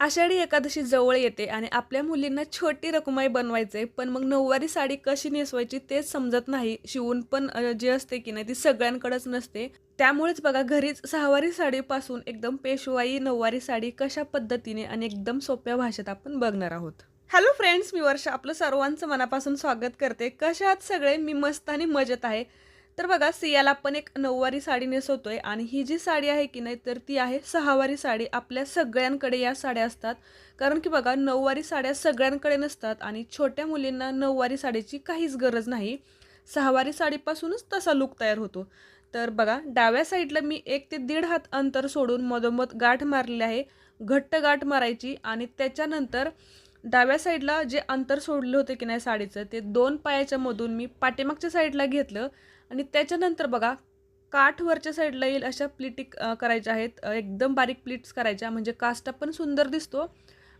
आषाढी एकादशी जवळ येते आणि आपल्या मुलींना छोटी रकुमाई बनवायचे पण मग नऊवारी साडी कशी नेसवायची तेच समजत नाही. शिवून पण जी असते की नाही ती सगळ्यांकडेच नसते. त्यामुळेच बघा घरीच सहावारी साडीपासून एकदम पेशवाई नऊवारी साडी कशा पद्धतीने आणि एकदम सोप्या भाषेत आपण बघणार आहोत. हॅलो फ्रेंड्स मी वर्षा. आपलं सर्वांचं मनापासून स्वागत करते. कशा आहात सगळे मी मस्त आणि मजेत आहे. तर बघा सियाला आपण एक नऊवारी साडी नेसवतोय आणि ही जी साडी आहे की नाही तर ती आहे सहावारी साडी. आपल्या सगळ्यांकडे या साड्या असतात. कारण की बघा नऊवारी साड्या सगळ्यांकडे नसतात आणि छोट्या मुलींना नऊवारी साडीची काहीच गरज नाही. सहावारी साडीपासूनच तसा लुक तयार होतो. तर बघा डाव्या साईडला मी एक ते दीड हात अंतर सोडून मधोमध गाठ मारलेली आहे. घट्ट गाठ मारायची आणि त्याच्यानंतर डाव्या साईडला जे अंतर सोडलं होतं की नाही साडीचं ते दोन पायाच्या मधून मी पाठीमागच्या साईडला घेतलं आणि त्याच्यानंतर बघा काठ वरच्या साईडला येईल अशा प्लिटी करायच्या आहेत. एकदम बारीक प्लिट्स करायच्या म्हणजे कास्टा पण सुंदर दिसतो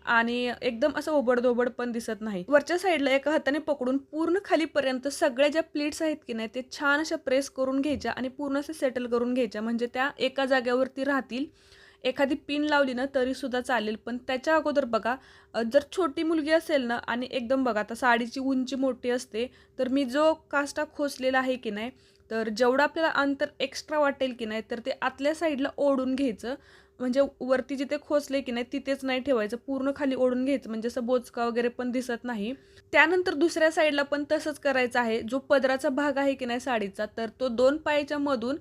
आणि एकदम असं ओबडधोबड पण दिसत नाही. वरच्या साईडला एका हाताने पकडून पूर्ण खालीपर्यंत सगळ्या ज्या प्लेट्स आहेत की नाही ते छान अशा प्रेस करून घ्यायच्या आणि पूर्ण असं सेटल करून घ्यायच्या. म्हणजे त्या एका जाग्यावरती राहतील. एखादी पिन लावली ना तरी सुद्धा चालेल. पण त्याच्या अगोदर बघा जर छोटी मुलगी असेल ना आणि एकदम बघा आता साडीची उंची मोठी असते तर मी जो कास्टा खोचलेला आहे की नाही तर जेवढं आपल्याला अंतर एक्स्ट्रा वाटेल की नाही तर ते आतल्या साईडला ओढून घ्यायचं. म्हणजे वरती जिथे खोचले की नाही तिथेच नाही ठेवायचं. पूर्ण खाली ओढून घ्यायचं. म्हणजे असं बोचका वगैरे पण दिसत नाही. त्यानंतर दुसऱ्या साईडला पण तसंच करायचं आहे. जो पदराचा भाग आहे की नाही साडीचा तर तो दोन पायाच्या मधून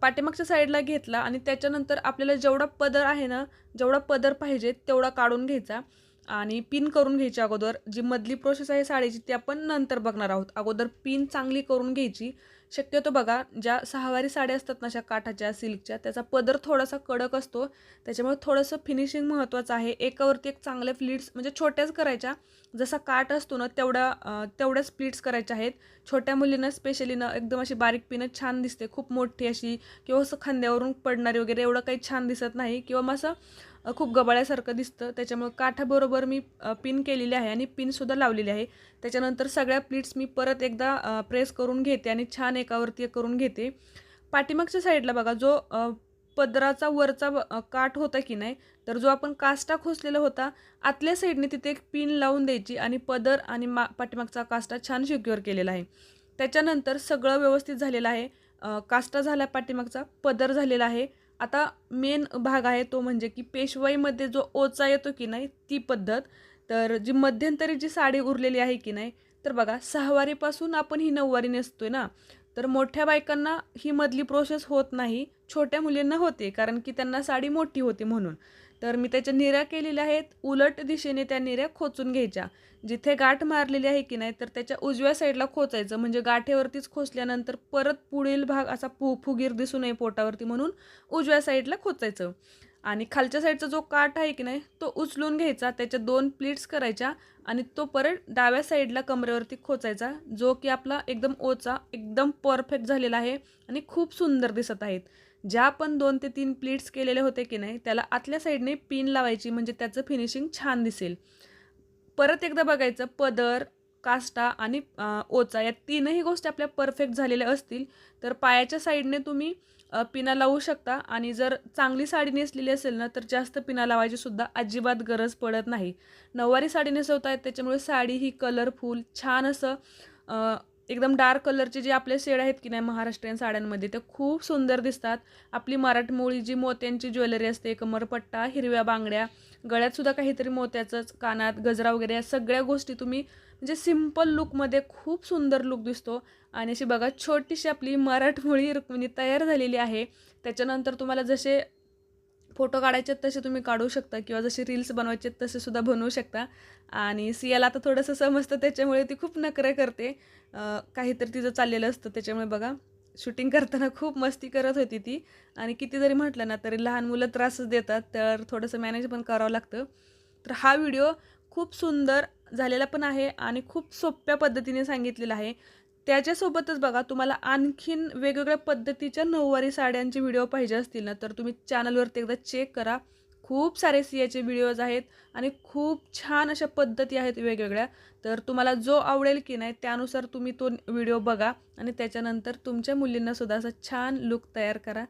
पाठीमागच्या साईडला घेतला आणि त्याच्यानंतर आपल्याला जेवढा पदर आहे ना जेवढा पदर पाहिजे तेवढा काढून घ्यायचा. आणि पिन करून घ्यायची अगोदर. जी मधली प्रोसेस आहे साडीची ती आपण नंतर बघणार आहोत. अगोदर पिन चांगली करून घ्यायची. शक्यतो बघा ज्या सहावारी साड्या असतात ना अशा काठाच्या सिल्कच्या त्याचा पदर थोडासा कडक असतो. त्याच्यामुळे थोडंसं फिनिशिंग महत्त्वाचं आहे. एकावरती एक चांगल्या फ्लिट्स म्हणजे छोट्याच करायच्या. जसा काठ असतो ना तेवढ्या अं, तेवढ्याच प्लीट्स करायच्या आहेत. छोट्या मुलींना स्पेशली ना एकदम अशी बारीक पिनं छान दिसते. खूप मोठी अशी किंवा असं खांद्यावरून पडणारी वगैरे एवढं काही छान दिसत नाही. किंवा मग असं खूप गबाळ्यासारखं दिसतं. त्याच्यामुळे काठाबरोबर मी पिन केलेली आहे आणि पिनसुद्धा लावलेली आहे. त्याच्यानंतर सगळ्या प्लीट्स मी परत एकदा प्रेस करून घेते आणि छान एकावरती करून घेते. पाठीमागच्या साईडला बघा जो पदराचा वरचा काठ होता की नाही तर जो आपण कास्टा खोचलेला होता आतल्या साईडने तिथे एक पिन लावून द्यायची आणि पदर आणि मा पाठीमागचा कास्टा छान सिक्युअर केलेला आहे. त्याच्यानंतर सगळं व्यवस्थित झालेलं आहे. कास्टा झाला पाठीमागचा पदर झालेला आहे. आता मेन भाग आहे तो म्हणजे की पेशवाईमध्ये जो ओचा येतो की नाही ती पद्धत. तर जी मध्यंतरी जी साडी उरलेली आहे की नाही तर बघा सहावारीपासून आपण ही नऊवारी नेसतोय ना. तर मोठ्या बायकांना ही मधली प्रोसेस होत नाही छोट्या मुलींना होते कारण की त्यांना साडी मोठी होती म्हणून. तर मी त्याच्या निऱ्या केलेल्या आहेत. उलट दिशेने त्या निऱ्या खोचून घ्यायच्या. जिथे गाठ मारलेली आहे की नाही तर त्याच्या उजव्या साईडला खोचायचं. म्हणजे गाठेवरतीच खोचल्यानंतर परत पुढील भाग असा फु फुगीर दिसू नये पोटावरती म्हणून उजव्या साईडला खोचायचं. आणि खालच्या साईडचा जो काठ आहे की नाही तो उचलून घ्यायचा. त्याच्या दोन प्लीट्स करायच्या आणि तो परत डाव्या साईडला कमरेवरती खोचायचा जो की आपला एकदम ओचा एकदम परफेक्ट झालेला आहे आणि खूप सुंदर दिसत आहेत. ज्या आपण दोन ते तीन प्लीट्स केलेले होते की नाही त्याला आतल्या साईडने पिन लावायची म्हणजे त्याचं फिनिशिंग छान दिसेल. परत एकदा बघायचं पदर कास्टा आणि ओचा या तीनही गोष्टी आपल्या परफेक्ट झालेल्या असतील तर पायाच्या साईडने तुम्ही पिना लावू शकता. आणि जर चांगली साडी नेसलेली असेल ना तर जास्त पिना लावायची सुद्धा अजिबात गरज पडत नाही. नऊवारी साडी नेसवतायत त्याच्यामुळे साडी ही कलरफुल छान असं एकदम डार्क कलरचे जे आपले शेड आहेत की नाही महाराष्ट्रीयन साड्यांमध्ये ते खूप सुंदर दिसतात. आपली मराठमोळी जी मोत्यांची ज्वेलरी असते कमरपट्टा हिरव्या बांगड्या गळ्यातसुद्धा काहीतरी मोत्याचंच कानात गजरा वगैरे या सगळ्या गोष्टी तुम्ही म्हणजे सिंपल लुकमध्ये खूप सुंदर लुक दिसतो. आणि अशी बघा छोटीशी आपली मराठमोळी रुक्मिणी तयार झालेली आहे. त्याच्यानंतर तुम्हाला जसे फोटो काढायचे तसे तुम्ही काढू शकता किंवा जसे रील्स बनवायचे तसे सुद्धा बनवू शकता. आणि सियाला आता थोडंसं समजतं त्याच्यामुळे ती खूप नखरे करते. काहीतरी तिचं चाललेलं असतं त्याच्यामुळे बघा. शूटिंग करताना खूप मस्ती करत होती ती. आणि किती जरी म्हटलं ना तरी लहान मुलं त्रासच देतात तर थोडंसं मॅनेज पण करावं लागतं. तर हा व्हिडिओ खूप सुंदर झालेला पण आहे आणि खूप सोप्या पद्धतीने सांगितलेला आहे. त्याच्यासोबतच बघा तुम्हाला आणखीन वेगवेगळ्या पद्धतीच्या नऊवारी साड्यांचे व्हिडिओ पाहिजे असतील ना तर तुम्ही चॅनलवरती एकदा चेक करा. खूप सारे सियाचे व्हिडिओज आहेत आणि खूप छान अशा पद्धती आहेत वेगवेगळ्या. तर तुम्हाला जो आवडेल की नाही त्यानुसार तुम्ही तो व्हिडिओ बघा आणि त्याच्यानंतर तुमच्या मुलींना सुद्धा छान लुक तयार करा.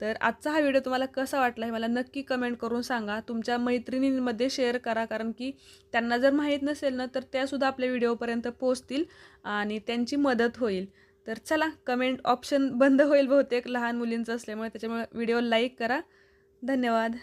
तर आजचा हा व्हिडिओ तुम्हाला कसा वाटला हे मला नक्की कमेंट करून सांगा. तुमच्या मैत्रिणींमध्ये शेअर करा कारण की त्यांना जर माहीत नसेल ना तर त्यासुद्धा आपल्या व्हिडिओपर्यंत पोचतील आणि त्यांची मदत होईल. तर चला कमेंट ऑप्शन बंद होईल बहुतेक लहान मुलींचं असल्यामुळे त्याच्यामुळे व्हिडिओ लाईक करा. धन्यवाद.